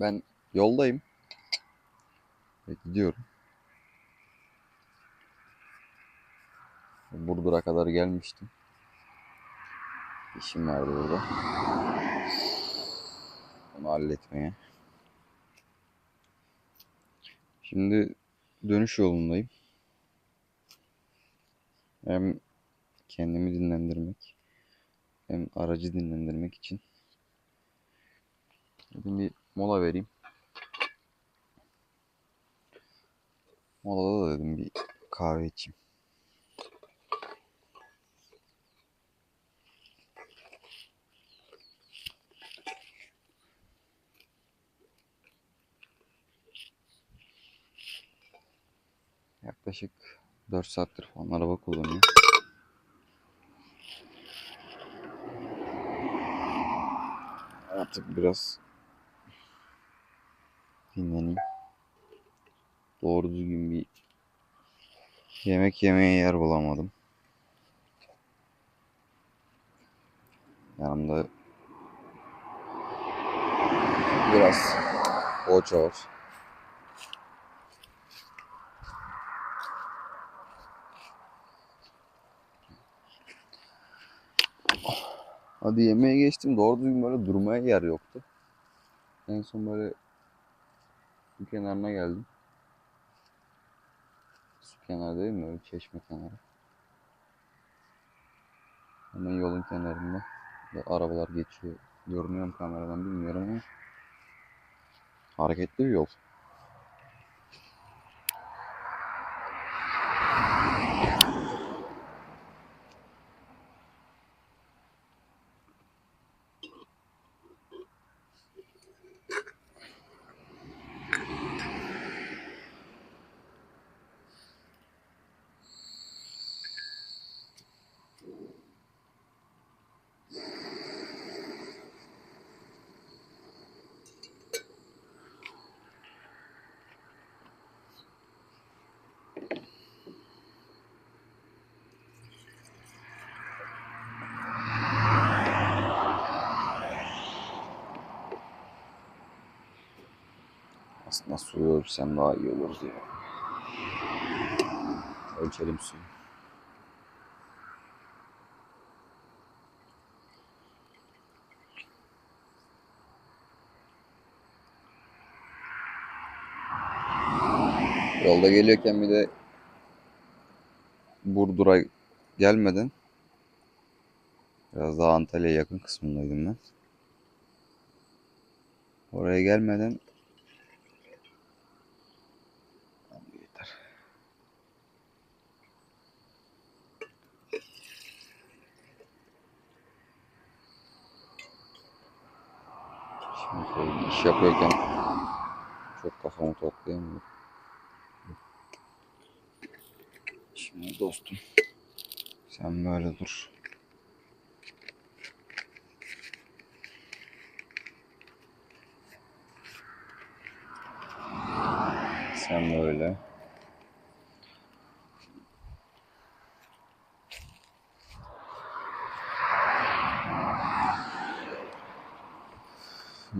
Ben yoldayım. Ve gidiyorum. Burdur'a kadar gelmiştim. İşim vardı burada. Onu halletmeye. Şimdi dönüş yolundayım. Hem kendimi dinlendirmek hem aracı dinlendirmek için dedim bir mola vereyim. Molada da dedim bir kahve içeyim. Yaklaşık 4 saattir falan araba kullanıyor. Artık biraz dinleneyim. Doğru düzgün bir yemek yemeye yer bulamadım. Yanımda biraz poğaça var. Hadi yemeğe geçtim. Doğru düzgün böyle durmaya yer yoktu. En son böyle su kenarına geldim. Su kenarı değil mi? Öyle çeşme kenarı. Hemen yolun kenarında. Ve arabalar geçiyor. Görünüyor mu kameradan bilmiyorum ama. Hareketli bir yol. Aslında suyu ölçsem daha iyi olur diye. Ölçelim suyu. Yolda geliyorken bir de Burdur'a gelmeden biraz daha Antalya'ya yakın kısmındaydım ben. Oraya gelmeden şöyle iş yapıyorken çok kafamı toplayamıyorum. Şimdi dostum sen böyle dur. Sen böyle.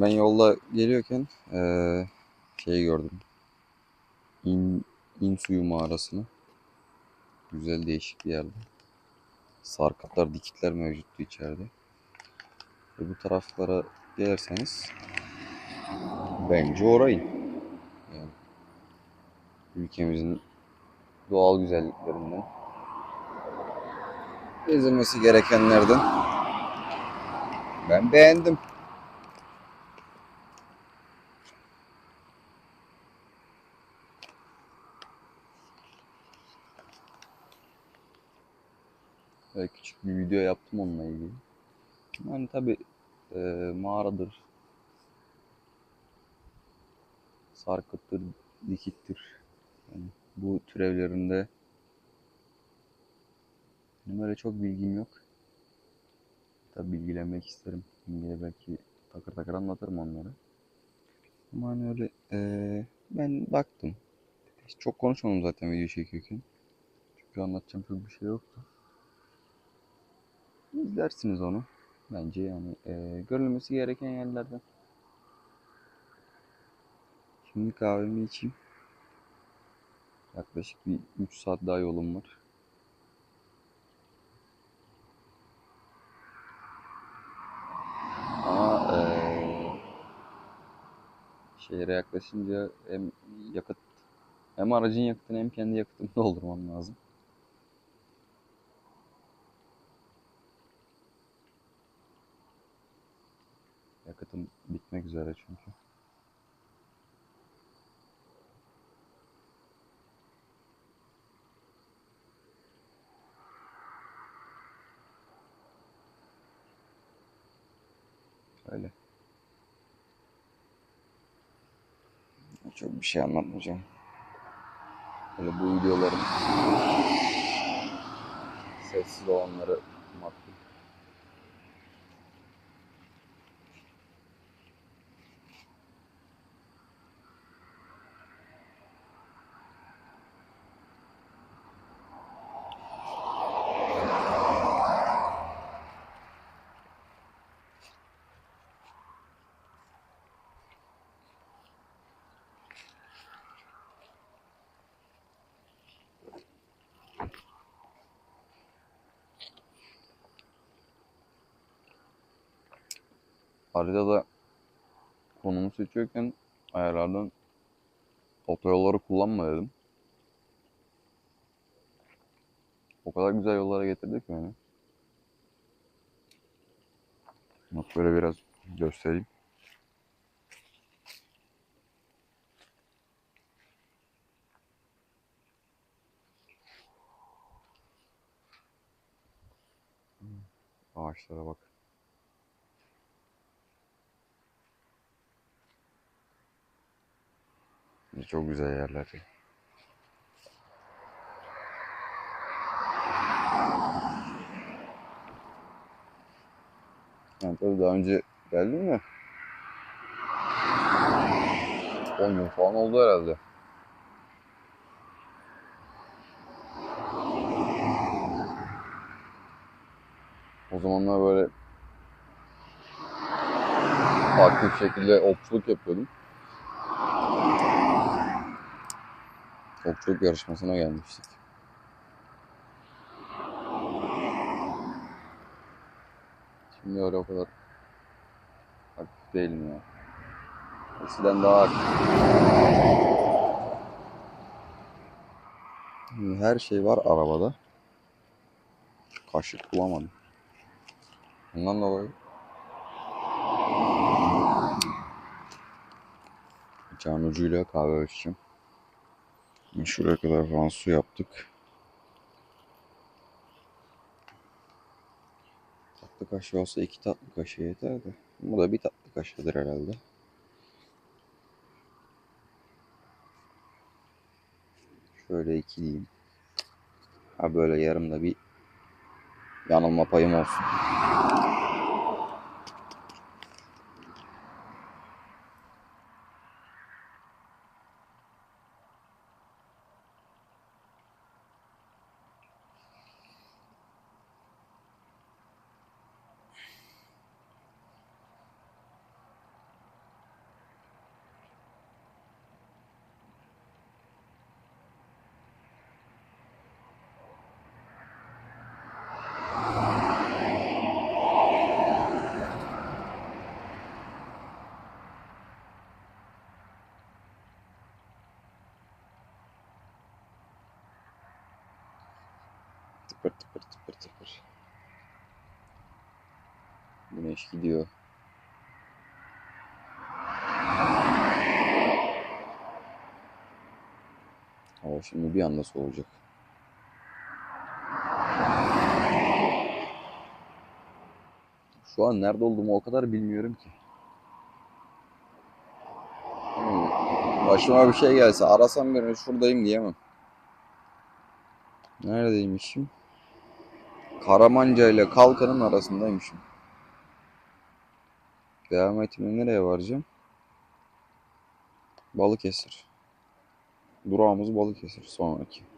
Ben yolda geliyorken eee şey gördüm. İn, İn suyu mağarasını. Güzel değişik bir yerde. Sarkıtlar, dikitler mevcuttu içeride. Ve bu taraflara gelirseniz bence orayı. Yani ülkemizin doğal güzelliklerinden gezilmesi gerekenlerden ben beğendim. Ve küçük bir video yaptım onunla ilgili. Yani tabi mağaradır, sarkıttır, dikittir. Yani bu türevlerinde benim öyle çok bilgim yok. Tabi bilgilenmek isterim. Şimdi belki takır takır anlatırım onları. Ama hani öyle eee, ben baktım. Hiç çok konuşmadım zaten video çekiyorken. Çünkü anlatacağım çok bir şey yoktu. İzlersiniz onu. Bence yani eee, görülmesi gereken yerlerden. Şimdi kahvemi içeyim. Yaklaşık bir 3 saat daha yolum var. Ama eee şehre yaklaşınca hem yakıt hem aracın yakıtını hem kendi yakıtımı doldurmam lazım. Yakıtım bitmek üzere çünkü. Öyle. Çok bir şey anlatmayacağım. Böyle bu videoların sessiz olanları makbul. Haritada konumu seçiyorken ayarlardan otoyolları kullanma dedim. O kadar güzel yollara getirdi ki beni. Bak böyle biraz göstereyim. Ağaçlara bak. Çok güzel yerler. ya. Yani tabii daha önce geldim mi? 10 gün falan oldu herhalde. O zamanlar böyle farklı bir şekilde okçuluk yapıyordum. Okçuluk yarışmasına gelmiştik. Şimdi öyle o kadar aktif değilim ya. Eskiden daha aktif. Her şey var arabada. Kaşık bulamadım. Ondan dolayı bıçağın ucuyla kahve ölçeceğim. Şuraya kadar falan su yaptık. Tatlı kaşığı olsa iki tatlı kaşığı yeter de. Bu da bir tatlı kaşığıdır herhalde. Şöyle ikileyim. Ha böyle yarım da bir yanılma payım olsun. Güneş gidiyor. Hava şimdi bir anda soğuyacak. Şu an nerede olduğumu o kadar bilmiyorum ki. Hmm, Başıma bir şey gelse arasam birini şuradayım diyemem. Neredeymişim? Karamanca ile Kalkan'ın arasındaymışım. Devam etmeye nereye varacağım? Balıkesir. Durağımız Balıkesir sonraki.